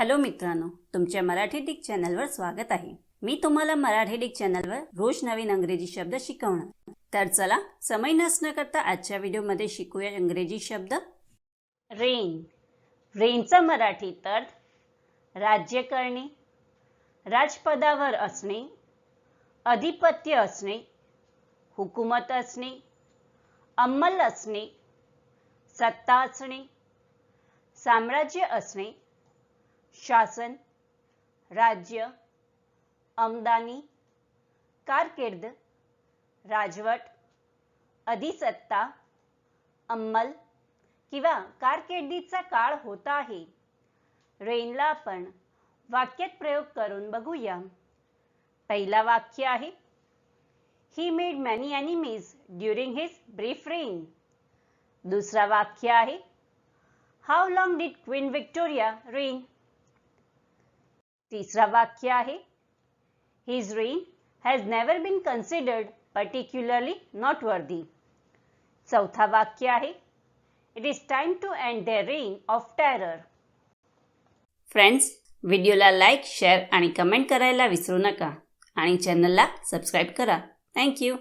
Hello मित्रांनो तुमच्या Marathi Dick चॅनलवर स्वागत आहे. मी तुम्हाला मराठी डिक चॅनलवर रोज नवीन अंग्रेजी शब्द शिकवणार. तर चला समय नसणं करता आजच्या व्हिडिओमध्ये शिकूया इंग्रजी शब्द. रेन. रेनचा मराठी अर्थ राज्य करणे राजपदावर असणे अधिपत्य असणे हुकूमत असणे अंमल असणे सत्ता असणे साम्राज्य असणे शासन राज्य आमदानी कारकीर्द राजवट अधिसत्ता अंमल किंवा कारकिर्दीचा काळ होता आहे. रेनला आपण वाक्यात प्रयोग करून बघूया. पहिला वाक्य आहे he made many enemies during his brief reign दुसरा वाक्य आहे how long did Queen Victoria reign तिसरा वाक्य आहे. His reign has never been considered particularly noteworthy चौथा वाक्य आहे. It is time to end the reign of terror friends व्हिडिओला लाईक शेअर आणि कमेंट करायला विसरू नका. आणि चॅनलला सबस्क्राईब करा. थँक्यू